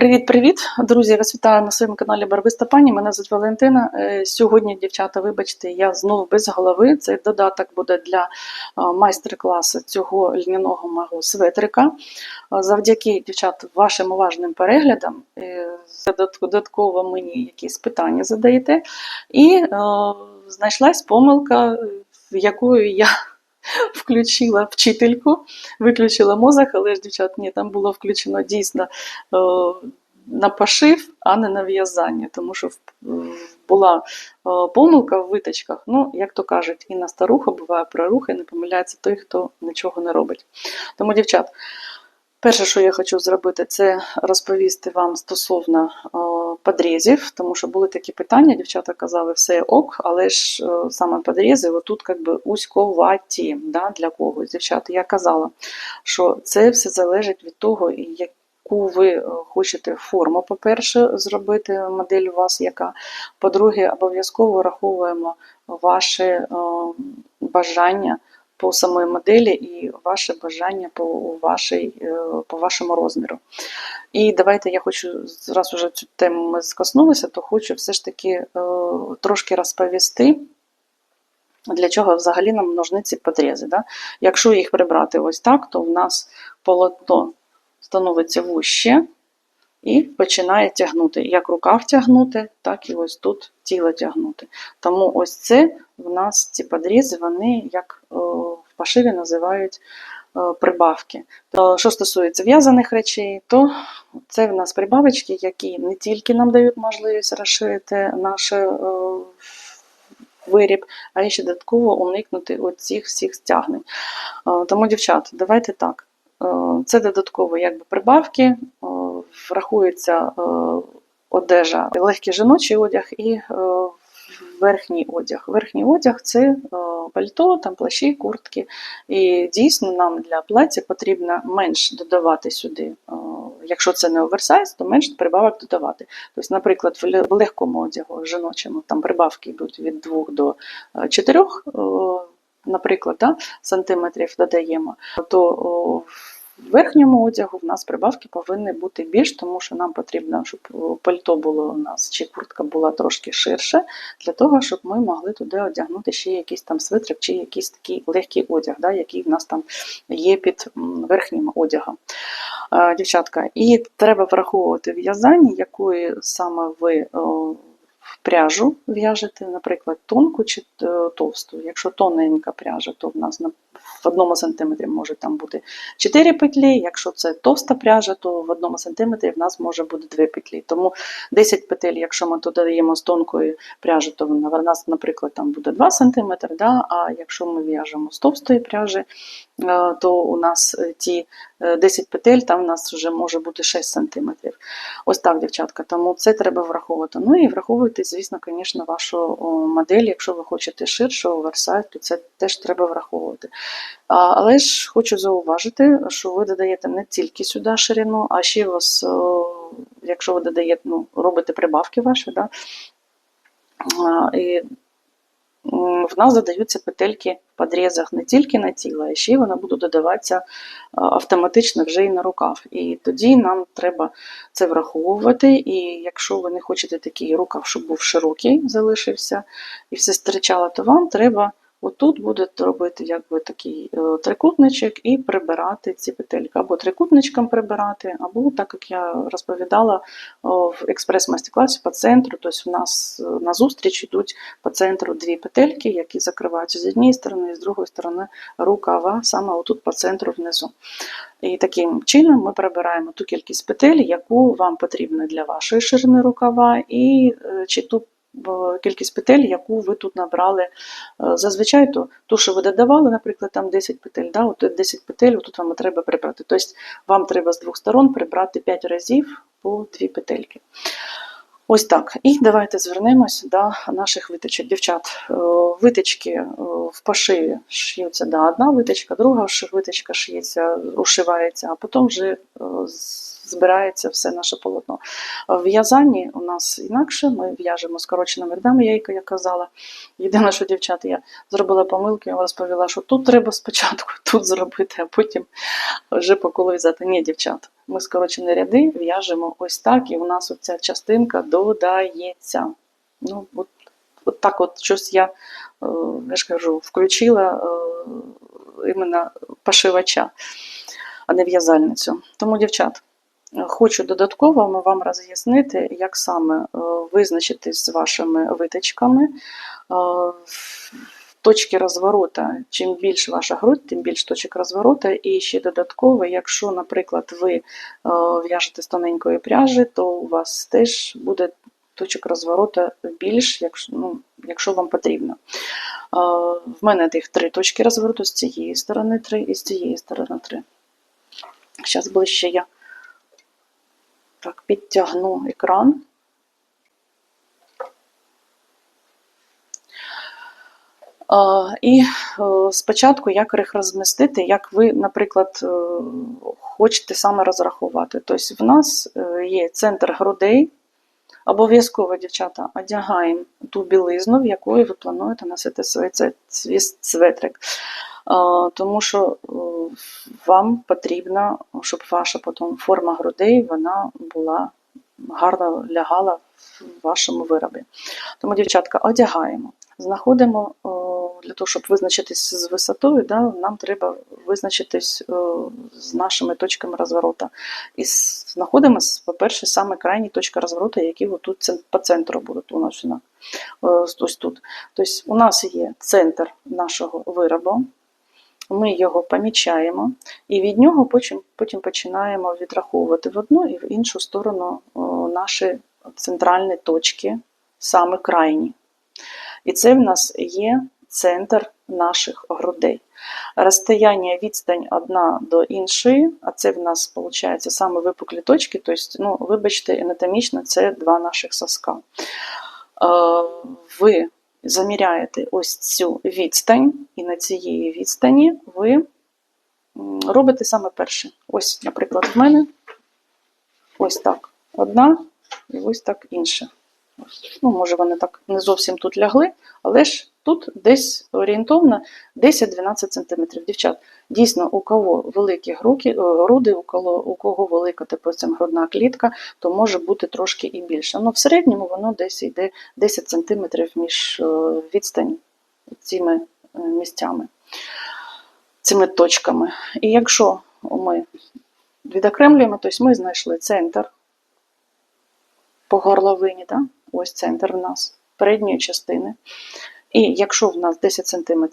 Привіт-привіт, друзі! Вас вітаю на своєму каналі Барвиста Пані. Мене звуть Валентина. Е, Сьогодні, дівчата, вибачте, я знову без голови. Цей додаток буде для е, майстер-класу цього льняного мого светрика. Е, Завдяки дівчат вашим уважним переглядам, додатково мені якісь питання задаєте. І е, знайшлась помилка, якою я включила вчительку, виключила мозок, але ж, дівчат, ні, там було включено дійсно е, на пошив, а не на в'язання, тому що була е, помилка в виточках. Ну, як то кажуть, і на старуха буває проруха, і не помиляється той, хто нічого не робить. Тому, дівчат, перше, що я хочу зробити, це розповісти вам стосовно е, подрізів, тому що були такі питання, дівчата казали, все ок, але ж е, саме подрізи, отут як би узьковаті да, для когось. Дівчата, я казала, що це все залежить від того, яку ви е, хочете форму, по-перше, зробити модель у вас, яка. По-друге, обов'язково враховуємо ваше е, бажання по самої моделі і ваше бажання по, вашій, е, по вашому розміру. І давайте я хочу, раз уже цю тему ми скоснулися, то хочу все ж таки е, трошки розповісти. Для чого взагалі нам нужні ці подрізи? Да? Якщо їх прибрати ось так, то в нас полотно становиться вуще і починає тягнути. Як рукав тягнути, так і ось тут тіло тягнути. Тому ось це в нас ці подрізи, вони як е, в пошиві називають е, прибавки. То, що стосується в'язаних речей, то це в нас прибавочки, які не тільки нам дають можливість розширити наш е, виріб, а ще додатково уникнути оцих всіх стягнень. Е, Тому, дівчат, давайте так. Це додатково якби прибавки, врахується одежа, легкий жіночий одяг і верхній одяг. Верхній одяг це е, пальто, там плащі, куртки. І дійсно нам для плаття потрібно менш додавати сюди. е, Якщо це не оверсайз, то менш прибавок додавати. Тобто, наприклад, в легкому одягу жіночому там прибавки йдуть від 2 до 4, наприклад, да, сантиметрів додаємо, то верхньому одягу в нас прибавки повинні бути більш, тому що нам потрібно, щоб пальто було у нас чи куртка була трошки ширше, для того, щоб ми могли туди одягнути ще якийсь там свитрик чи якийсь такий легкий одяг, да, який в нас там є під верхнім одягом. Е, Дівчатка, і треба враховувати в'язання, якої саме ви в пряжу в'яжете, наприклад, тонку чи е, товсту. Якщо тоненька пряжа, то в нас на в одному сантиметрі може там бути 4 петлі. Якщо це товста пряжа, то в одному сантиметрі в нас може бути 2 петлі. Тому 10 петель, якщо ми туди даємо з тонкої пряжі, то в нас, наприклад, там буде 2 см, да? а якщо ми в'яжемо з товстої пряжі, то у нас е, ті е, 10 петель, там у нас вже може бути 6 см. Ось так, дівчатка, тому це треба враховувати. Ну і враховуйте, звісно, звісно, вашу модель. Якщо ви хочете ширше оверсайз, то це теж треба враховувати. Але ж хочу зауважити, що ви додаєте не тільки сюди ширину, а ще вас, якщо ви додаєте, ну, робите прибавки ваші, да, і в нас додаються петельки в подрізах не тільки на тіло, а ще й вони будуть додаватися автоматично вже і на рукав. І тоді нам треба це враховувати. І якщо ви не хочете такий рукав, щоб був широкий, залишився і все стрічало, то вам треба отут буде робити якби такий е, трикутничок і прибирати ці петельки. Або трикутничком прибирати, або так як я розповідала в експрес-майстер-класі по центру. Тобто у нас е, на зустріч йдуть по центру дві петельки, які закриваються з однієї сторони, і з другої сторони рукава, саме отут по центру внизу. І таким чином ми прибираємо ту кількість петель, яку вам потрібно для вашої ширини рукава, і е, чи ту кількість петель, яку ви тут набрали. Е, Зазвичай то, ту, що ви додавали, наприклад, там 10 петель, да, от 10 петель тут вам треба прибрати. Тобто вам треба з двох сторон прибрати 5 разів по 2 петельки. Ось так. І давайте звернемось до наших витичок. Дівчат, е, витички е, в пошиві шиються да, одна витичка, друга витичка шиється, ушивається, а потім вже збирається все наше полотно. В в'язанні у нас інакше, ми в'яжемо скороченими рядами, я як казала. Єдине, що дівчата, я зробила помилки, я розповіла, що тут треба спочатку тут зробити, а потім вже по колу в'язати. Ні, дівчата, ми скорочені ряди в'яжемо ось так, і у нас оця частинка додається. Ну, от, от так от щось я, е, я ж кажу, включила е, іменно пошивача, а не в'язальницю. Тому, дівчат, е, хочу додатково вам роз'яснити, як саме е, визначитись з вашими виточками. Е, Точки розворота, чим більше ваша грудь, тим більше точок розворота. І ще додатково, якщо, наприклад, ви е, в'яжете з тоненької пряжі, то у вас теж буде точок розворота більш, якщо, ну, якщо вам потрібно. В мене тих три точки розвороту з цієї сторони три і з цієї сторони три. Зараз ближче я так, підтягну екран. І е, спочатку як їх розмістити, як ви, наприклад, е, хочете саме розрахувати. Тобто в нас е, є центр грудей. Обов'язково, дівчата, одягаємо ту білизну, в якої ви плануєте носити свій цветрик. Тому що е, вам потрібно, щоб ваша потім форма грудей вона була гарно лягала в вашому виробі. Тому, дівчатка, одягаємо. Знаходимо е, для того, щоб визначитись з висотою, да, нам треба визначитись е, з нашими точками розворота. І с- знаходимо, по-перше, саме крайні точки розворота, які тут по центру будуть у нас ось тут. Тобто у нас є центр нашого виробу, ми його помічаємо, і від нього потім, потім починаємо відраховувати в одну і в іншу сторону наші центральні точки, саме крайні. І це в нас є центр наших грудей. Розстояння відстань одна до іншої, а це в нас виходить саме випуклі точки, тобто, ну, вибачте, анатомічно це два наших соска. Е, Ви заміряєте ось цю відстань, і на цієї відстані ви робите саме перше. Ось, наприклад, в мене ось так одна і ось так інша. Ну, може, вони так не зовсім тут лягли, але ж тут десь орієнтовно 10-12 см. Дівчат, дійсно, у кого великі е, груди, у кого, у кого велика допустим, грудна клітка, то може бути трошки і більше. Ну, в середньому воно десь йде 10 см між е, відстань цими е, місцями, цими точками. І якщо ми відокремлюємо, тобто ми знайшли центр по горловині, да? Ось центр в нас передньої частини. І якщо в нас 10 см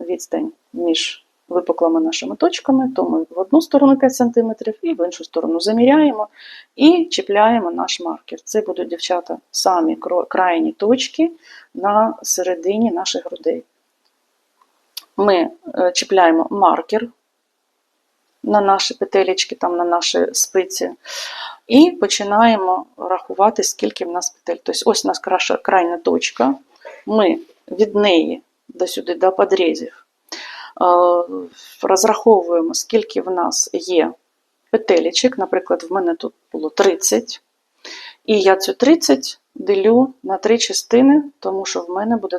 відстань між випуклими нашими точками, то ми в одну сторону 5 см і в іншу сторону заміряємо і чіпляємо наш маркер. Це будуть, дівчата, самі крайні точки на середині наших грудей. Ми е, чіпляємо маркер на наші петелечки, там на наші спиці, і починаємо рахувати, скільки в нас петель. Тобто ось у нас краша крайня точка. Ми від неї до сюди, до подрізів, е, розраховуємо, скільки в нас є петелечок. Наприклад, в мене тут було 30. І я цю 30 ділю на три частини, тому що в мене буде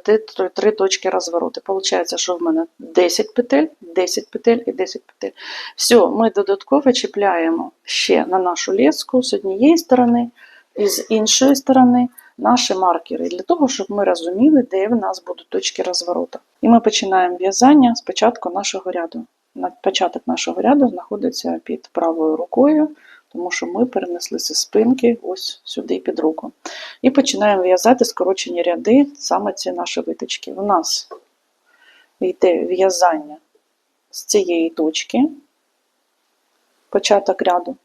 три, точки розвороту. Получається, що в мене 10 петель, 10 петель і 10 петель. Все, ми додатково чіпляємо ще на нашу леску з однієї сторони і з іншої сторони наші маркери для того, щоб ми розуміли, де в нас будуть точки розвороту. І ми починаємо в'язання з початку нашого ряду. Початок нашого ряду знаходиться під правою рукою, тому що ми перенесли зі спинки ось сюди під руку. І починаємо в'язати скорочені ряди, саме ці наші виточки. У нас йде в'язання з цієї точки, початок ряду.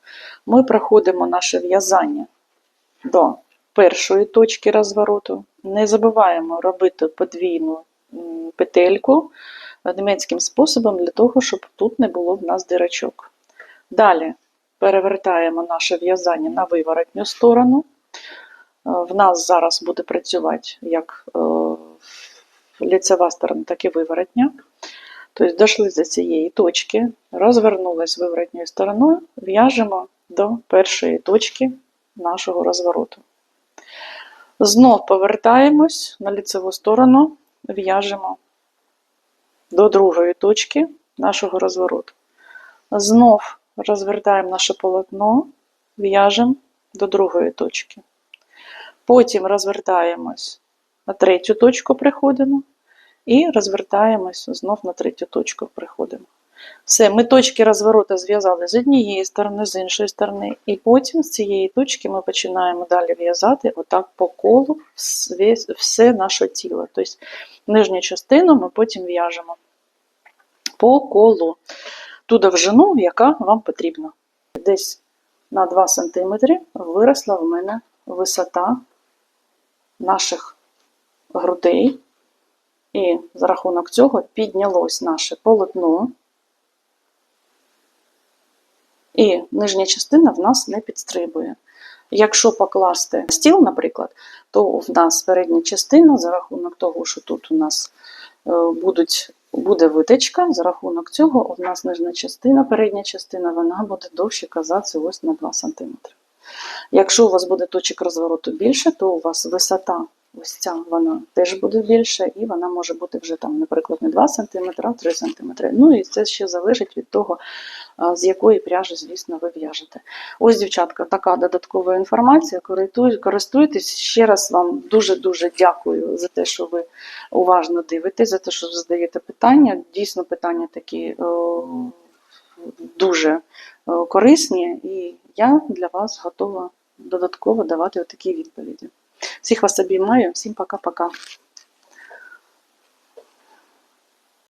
Ми проходимо наше в'язання до першої точки розвороту. Не забуваємо робити подвійну петельку німецьким способом для того, щоб тут не було в нас дирочок. Далі перевертаємо наше в'язання на виворотню сторону. Е, В нас зараз буде працювати як е, ліцева сторона, так і виворотня. Тобто дійшли до цієї точки, розвернулись виворотньою стороною, в'яжемо до першої точки нашого розвороту. Знов повертаємось на ліцеву сторону, в'яжемо до другої точки нашого розвороту. Знов розвертаємо наше полотно, в'яжемо до другої точки. Потім розвертаємось на третю точку, приходимо і розвертаємось знов на третю точку, приходимо. Все, ми точки розвороту зв'язали з однієї сторони, з іншої сторони, і потім з цієї точки ми починаємо далі в'язати отак по колу все, все наше тіло. Тобто нижню частину ми потім в'яжемо по колу ту довжину, яка вам потрібна. Десь на 2 см виросла в мене висота наших грудей, і за рахунок цього піднялось наше полотно. І нижня частина в нас не підстрибує. Якщо покласти стіл, наприклад, то в нас передня частина, за рахунок того, що тут у нас е, будуть, буде витичка, за рахунок цього у нас нижня частина, передня частина, вона буде довше казатися ось на 2 см. Якщо у вас буде точок розвороту більше, то у вас висота ось ця вона теж буде більша, і вона може бути вже там, наприклад, не 2 см, а 3 см. Ну і це ще залежить від того, з якої пряжі, звісно, ви в'яжете. Ось, дівчатка, така додаткова інформація. Користуйтесь. Ще раз вам дуже-дуже дякую за те, що ви уважно дивитесь, за те, що задаєте питання. Дійсно, питання такі дуже корисні, і я для вас готова додатково давати такі відповіді. Всіх вас обіймаю, всім пока-пока.